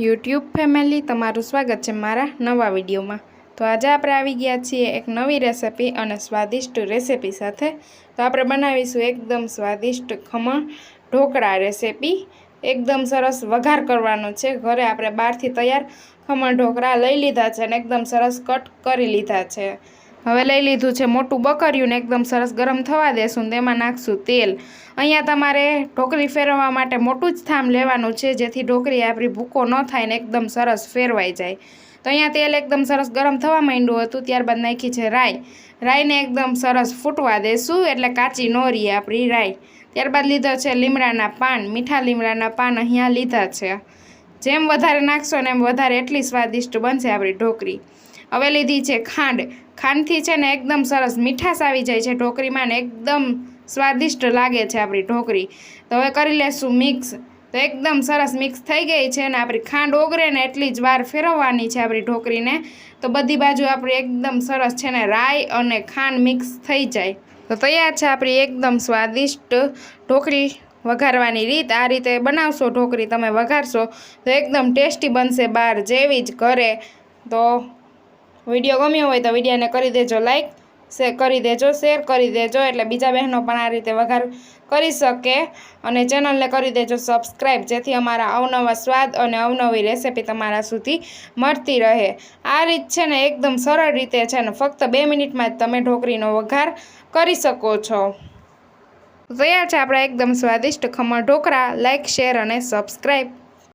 YouTube family, તમારું સ્વાગત છે મારા નવા વિડીયોમાં. તો આજે આપણે આવી ગયા છીએ એક નવી રેસિપી અને સ્વાદિષ્ટ રેસિપી સાથે. તો આપણે બનાવીશું એકદમ સ્વાદિષ્ટ ખમણ ઢોકળા રેસિપી. એકદમ સરસ વઘાર કરવાનો છે. ઘરે આપણે બહારથી તૈયાર ખમણ ઢોકળા લઈ લીધા છે અને એકદમ સરસ કટ કરી લીધા છે. હવે લઈ લીધું છે મોટું બકર્યું એકદમ સરસ ગરમ થવા દેશું તેમાં નાખશું તેલ. અહીંયા તમારે ઢોકળી ફેરવવા માટે મોટું જ થામ લેવાનું છે, જેથી ઢોકળી આપણી ભૂકો ન થાય ને એકદમ સરસ ફેરવાઈ જાય. તો અહીંયા તેલ એકદમ સરસ ગરમ થવા માંડ્યું હતું, ત્યારબાદ નાખી છે રાઈ. રાઈને એકદમ સરસ ફૂટવા દેશું, એટલે કાચી ન રહીએ આપણી રાઈ. ત્યારબાદ લીધો છે લીમડાના પાન, મીઠા લીમડાના પાન અહીંયા લીધા છે. જેમ વધારે નાખશો ને એમ વધારે એટલી સ્વાદિષ્ટ બનશે આપણી ઢોકળી. હવે લીધી છે ખાંડ. ખાંડથી છે ને એકદમ સરસ મીઠાશ આવી જાય છે ઢોકરીમાં ને એકદમ સ્વાદિષ્ટ લાગે છે આપણી ઢોકળી. તો હવે કરી લેશું મિક્સ. તો એકદમ સરસ મિક્સ થઈ ગઈ છે અને આપણી ખાંડ ઓગળે ને એટલી જ વાર ફેરવવાની છે આપણી ઢોકળીને. તો બધી બાજુ આપણી એકદમ સરસ છે ને રાઈ અને ખાંડ મિક્સ થઈ જાય. તો તૈયાર છે આપણી એકદમ સ્વાદિષ્ટ ઢોકળી વઘારવાની રીત. આ રીતે બનાવશો ઢોકળી તમે વઘારશો તો એકદમ ટેસ્ટી બનશે બહાર જેવી જ ઘરે. તો વીડિયો ગમ્યો હોય તો વિડીયોને કરી દેજો લાઇક કરી દેજો શેર કરી દેજો એટલે બીજા બહેનો પણ આ રીતે વઘાર કરી શકે. અને ચેનલને કરી દેજો સબસ્ક્રાઈબ જેથી અમારા અવનવા સ્વાદ અને અવનવી રેસિપી તમારા સુધી મળતી રહે. આ રીત છે ને એકદમ સરળ રીતે છે ને ફક્ત બે મિનિટમાં જ તમે ઢોકળીનો વઘાર કરી શકો છો. તૈયાર છે આપણા એકદમ સ્વાદિષ્ટ ખમણ ઢોકળા. લાઇક શેર અને સબસ્ક્રાઈબ